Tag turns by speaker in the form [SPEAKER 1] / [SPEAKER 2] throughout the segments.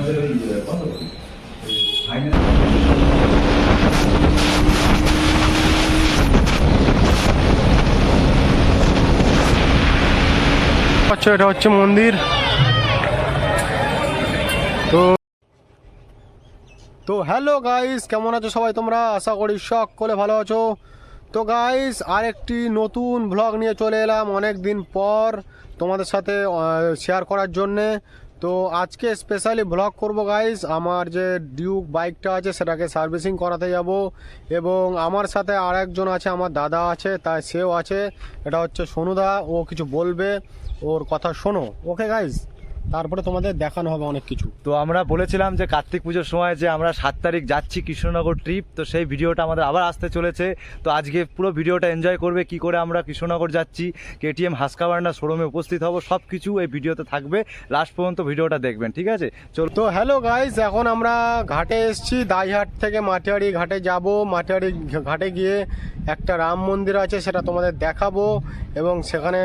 [SPEAKER 1] আপনাদের ওই কত ফাইনাল
[SPEAKER 2] আচ্ছা এটা হচ্ছে মন্দির। তো তো হ্যালো গাইস কেমন আছো সবাই তোমরা? আশা করি সকলে ভালো আছো। তো গাইস আরেকটি নতুন ব্লগ নিয়ে চলে এলাম অনেক দিন পর তোমাদের সাথে শেয়ার করার জন্যে। তো আজকে স্পেশালি ব্লগ করব গাইস আমার যে ডিউক বাইকটা আছে, সেটাকে সার্ভিসিং করাতে যাব। এবং আমার সাথে আর একজন আছে, আমার দাদা আছে, তাই সেও আছে। এটা হচ্ছে সোনুদা, ও কিছু বলবে, ওর কথা শোনো। ওকে গাইস তারপরে তোমাদের দেখানো হবে অনেক কিছু।
[SPEAKER 3] তো আমরা বলেছিলাম যে কার্তিক পুজোর সময় যে আমরা সাত তারিখ যাচ্ছি কৃষ্ণনগর ট্রিপ তো সেই ভিডিওটা আমাদের আবার আসতে চলেছে। তো আজকে পুরো ভিডিওটা এনজয় করবে কি করে আমরা কৃষ্ণনগর যাচ্ছি। কেটিএম হাসকাবান্ডা শোরুমে উপস্থিত হব সব কিছু এই ভিডিওতে থাকবে। লাস্ট পর্যন্ত ভিডিওটা দেখবেন ঠিক আছে? চল
[SPEAKER 2] তো হ্যালো গাইস এখন আমরা ঘাটে এসছি দাইহাট থেকে মাটিয়াড়ি ঘাটে যাব। মাটিয়াড়ি ঘাটে গিয়ে একটা রাম মন্দির আছে সেটা তোমাদের দেখাবো। এবং সেখানে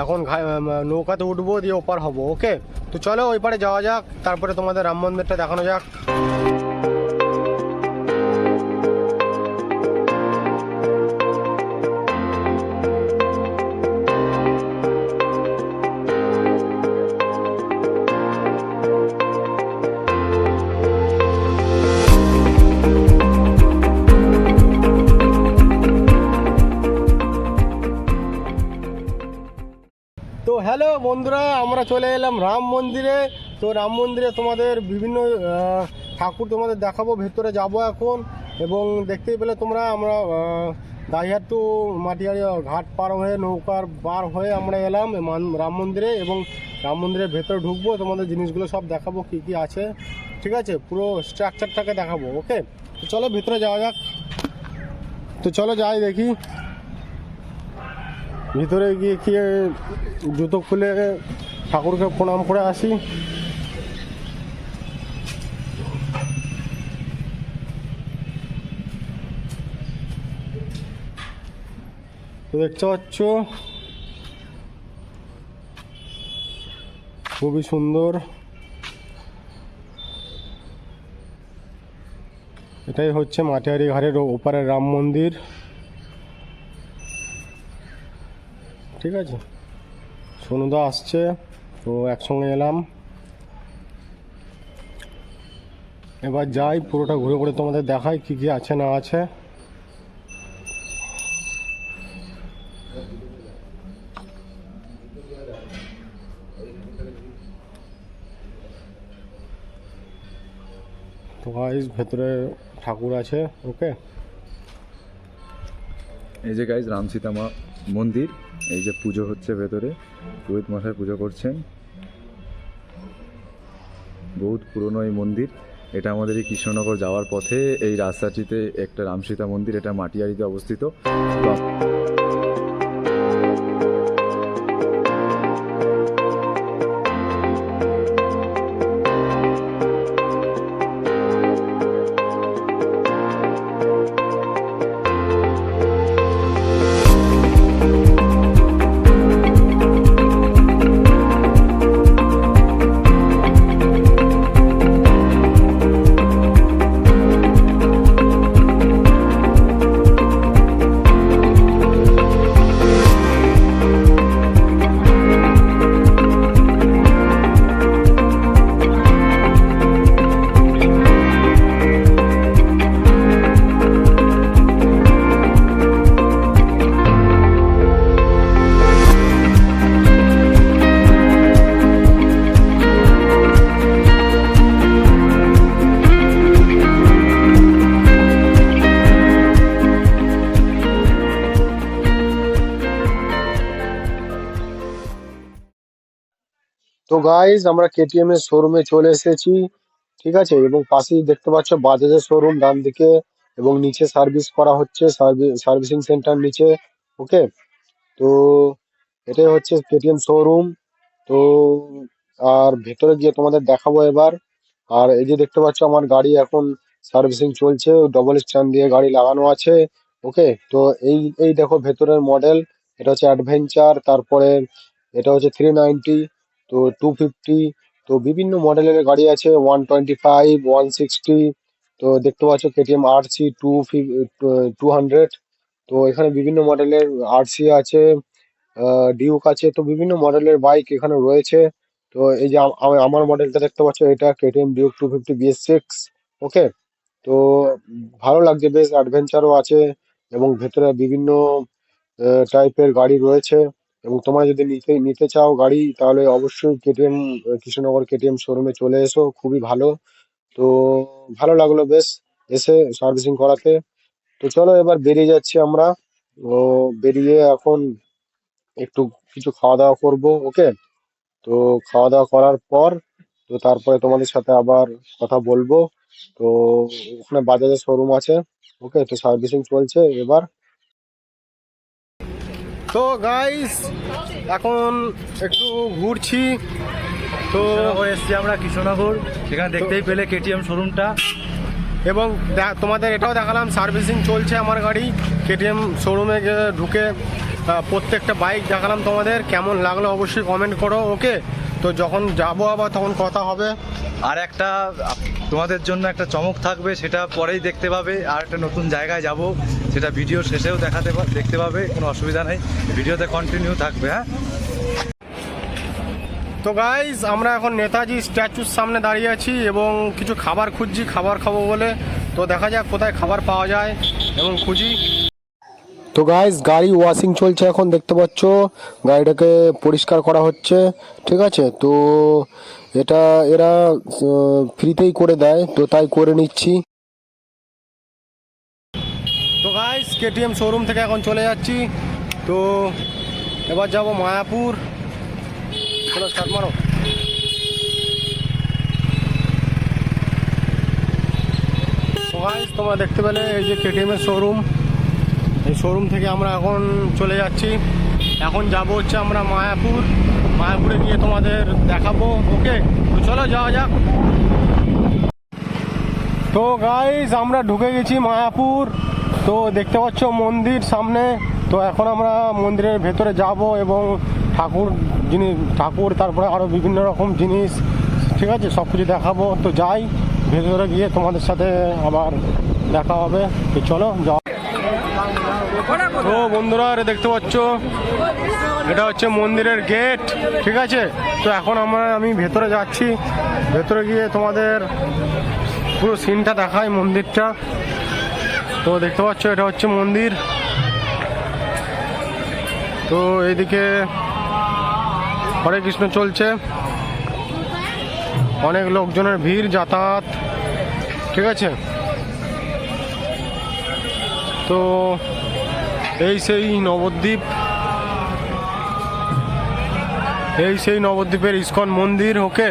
[SPEAKER 2] এখন নৌকাতে উঠবো দিয়ে ওপার হব ওকে তো চলো ওই পারে যাওয়া যাক তারপরে তোমাদের রাম মন্দিরটা দেখানো যাক। তো হ্যালো বন্ধুরা, আমরা চলে এলাম রাম মন্দিরে। তো রাম মন্দিরে তোমাদের বিভিন্ন ঠাকুর তোমাদের দেখাবো, ভেতরে যাব এখন। এবং দেখতেই পেলে তোমরা, আমরা দাইহাট টু মাটিয়ারি ঘাট পার হয়ে, নৌকার পার হয়ে আমরা এলাম রাম মন্দিরে। এবং রাম মন্দিরের ভেতরে ঢুকবো, তোমাদের জিনিসগুলো সব দেখাবো, কি কি আছে। ঠিক আছে? পুরো স্ট্রাকচারটাকে দেখাবো ওকে তো চলো, ভেতরে যাওয়া যাক। তো চলো, যাই দেখি। ভিতরে গিয়ে কি জুতো খুলে ঠাকুরকে প্রণাম করে আসি। দেখতে পাচ্ছ, খুবই সুন্দর। এটাই হচ্ছে মাটিয়ারি ঘাটের ওপারের রাম মন্দির। ঠিক আছে? সোনুদা আসছে, তো একসঙ্গে এলাম। এবার যাই, পুরোটা ঘুরে ঘুরে তোমাদের দেখাই কি কি আছে না আছে। তো গাইস ভেতরে ঠাকুর আছে ওকে
[SPEAKER 3] এই যে গাইজ রাম সীতা মা মন্দির। এই যে পুজো হচ্ছে ভেতরে, পুরোহিত মশাই পুজো করছেন। বহুত পুরনো এই মন্দির। এটা আমাদের এই কৃষ্ণনগর যাওয়ার পথে এই রাস্তাটিতে একটা রামসীতা মন্দির, এটা মাটিয়ারিতে অবস্থিত। তো
[SPEAKER 2] গাইজ আমরা কেটিএম এর শোরুমে চলে এসেছি, ঠিক আছে? এবং পাশেই দেখতে পাচ্ছ বাজাজের শোরুম ডান দিকে, এবং নিচে সার্ভিস করা হচ্ছে সার্ভিসিং সেন্টার নিচে ওকে তো এটাই হচ্ছে কেটিএম শোরুম তো আর ভেতরে গিয়ে তোমাদের দেখাবো এবার। আর এই যে দেখতে পাচ্ছ আমার গাড়ি এখন সার্ভিসিং চলছে ডবল স্ট্যান্ড দিয়ে গাড়ি লাগানো আছে ওকে তো এই এই দেখো ভেতরের মডেল এটা হচ্ছে অ্যাডভেঞ্চার তারপরে এটা হচ্ছে থ্রি নাইনটি তো টু ফিফটি তো বিভিন্ন মডেলের গাড়ি আছে one twenty five one sixty তো দেখতে পাচ্ছ KTM R C two two hundred তো এখানে বিভিন্ন মডেলের আর সি আছে ডিউক আছে, তো বিভিন্ন মডেলের বাইক এখানে রয়েছে, তো এই যে আম- আম- আমার মডেলটা দেখতে পাচ্ছ, এটা KTM Duke two fifty BS six okay তো ভালো লাগছে, বেশ অ্যাডভেঞ্চারও আছে এবং ভেতরে বিভিন্ন টাইপের গাড়ি রয়েছে। এবং তোমরা যদি নিতে নিতে চাও গাড়ি, তাহলে অবশ্যই কেটিএম কৃষ্ণনগর কেটিএম শোরুমে চলে এসো, খুবই ভালো। তো ভালো লাগল বেশ, এসে সার্ভিসিং করাতে। তো চলো এবার বেরিয়ে যাচ্ছি আমরা। ও বেরিয়ে এখন একটু কিছু খাওয়া দাওয়া করব, ওকে? তো খাওয়া দাওয়া করার পর, তো তারপরে তোমাদের সাথে আবার কথা বলব। তো ওখানে বাজাজের শোরুম আছে, ওকে? তো সার্ভিসিং চলছে এবার। তো গাইস এখন একটু ঘুরছি। তো
[SPEAKER 3] এসছি আমরা কৃষ্ণনগর। সেখানে দেখতেই পেলে কেটিএম শোরুমটা।
[SPEAKER 2] এবং তোমাদের এটাও দেখালাম সার্ভিসিং চলছে আমার গাড়ি। কেটিএম শোরুমে ঢুকে প্রত্যেকটা বাইক দেখালাম তোমাদের কেমন লাগল অবশ্যই কমেন্ট করো ওকে তো যখন যাব আবার তখন কথা হবে।
[SPEAKER 3] আর একটা তোমাদের জন্য একটা চমক থাকবে সেটা পরেই দেখতে পাবে। আর একটা নতুন জায়গায় যাব সেটা ভিডিও শেষেও দেখাতে দেখতে পাবে কোনো অসুবিধা নেই। ভিডিওতে কন্টিনিউ থাকবে হ্যাঁ?
[SPEAKER 2] তো গাইজ আমরা এখন নেতাজি স্ট্যাচুর সামনে দাঁড়িয়ে আছি এবং কিছু খাবার খুঁজছি খাবার খাব বলে। তো দেখা যাক কোথায় খাবার পাওয়া যায় এবং খুঁজি। তো গাইজ গাড়ি ওয়াশিং চলছে এখন, দেখতে পাচ্ছ? গাড়িটাকে পরিষ্কার করা হচ্ছে, ঠিক আছে? তো এটা এরা ফ্রিতেই করে দেয়, তো তাই করে নিচ্ছি। তো গাইজ কেটিএম শোরুম থেকে এখন চলে যাচ্ছি। তো এবার যাব মায়াপুর। তো গাইজ তোমরা দেখতে পেলে এই যে কেটিএম এর শোরুম এই শোরুম থেকে আমরা এখন চলে যাচ্ছি। এখন যাব হচ্ছে আমরা মায়াপুর। মায়াপুরে গিয়ে তোমাদের দেখাবো। ওকে, তো চলো যাওয়া যাক। তো গাইজ আমরা ঢুকে গেছি মায়াপুর। তো দেখতে পাচ্ছ মন্দির সামনে। তো এখন আমরা মন্দিরের ভেতরে যাব এবং ঠাকুর জিনিস ঠাকুর, তারপরে আরও বিভিন্ন রকম জিনিস, ঠিক আছে, সব কিছু দেখাবো। তো যাই, ভেতরে গিয়ে তোমাদের সাথে আবার দেখা হবে। তো চলো যাও তো বন্ধুরা, এটা দেখতে পাচ্ছ? এটা হচ্ছে মন্দিরের গেট, ঠিক আছে? তো এখন আমরা, আমি ভেতরে যাচ্ছি। ভেতরে গিয়ে তোমাদের পুরো সিনটা দেখায় মন্দিরটা। তো দেখতে পাচ্ছ, এটা হচ্ছে মন্দির। তো এইদিকে হরে কৃষ্ণ চলছে। অনেক লোকজনের ভিড়, যাতায়াত, ঠিক আছে? তো এই সেই নবদ্বীপ। এই সেই নবদ্বীপের ইস্কন মন্দির, ওকে?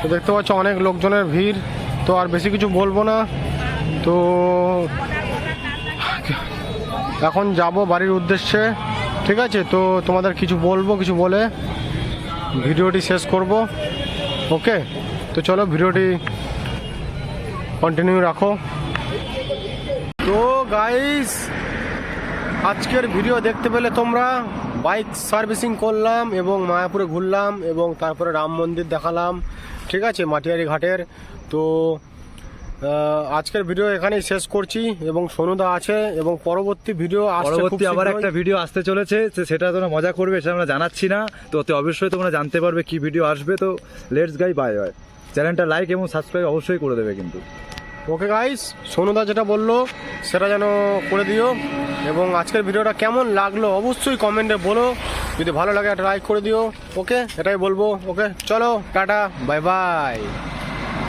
[SPEAKER 2] তো দেখতে পাচ্ছ অনেক লোকজনের ভিড়। তো আর বেশি কিছু বলব না। তো এখন যাব বাড়ির উদ্দেশ্যে, ঠিক আছে? তো তোমাদের কিছু বলব, কিছু বলে ভিডিওটি শেষ করব, ওকে? তো চলো ভিডিওটি কন্টিনিউ রাখো। তো গাইস আজকের ভিডিও দেখতে পেলে তোমরা বাইক সার্ভিসিং করলাম এবং মায়াপুরে ঘুরলাম এবং তারপরে রাম মন্দির দেখালাম ঠিক আছে মাটিয়ারি ঘাটের। তো আজকের ভিডিও এখানেই শেষ করছি এবং সোনুদা আছে এবং পরবর্তী ভিডিও
[SPEAKER 3] পরবর্তী আবার একটা ভিডিও আসতে চলেছে সেটা তোমরা মজা করবে সেটা আমরা জানাচ্ছি না। তো ওতে অবশ্যই তোমরা জানতে পারবে কি ভিডিও আসবে তো লেটস গাই বাই বাই চ্যানেলটা লাইক এবং সাবস্ক্রাইব অবশ্যই করে দেবে কিন্তু।
[SPEAKER 2] ওকে গাইস সোনুদা যেটা বলল, সেটা যেন করে দিও। এবং আজকের ভিডিওটা কেমন লাগল অবশ্যই কমেন্টে বলো। যদি ভালো লাগে, একটা লাইক করে দিও। ওকে এটাই বলব। ওকে চলো, টাটা বাই বাই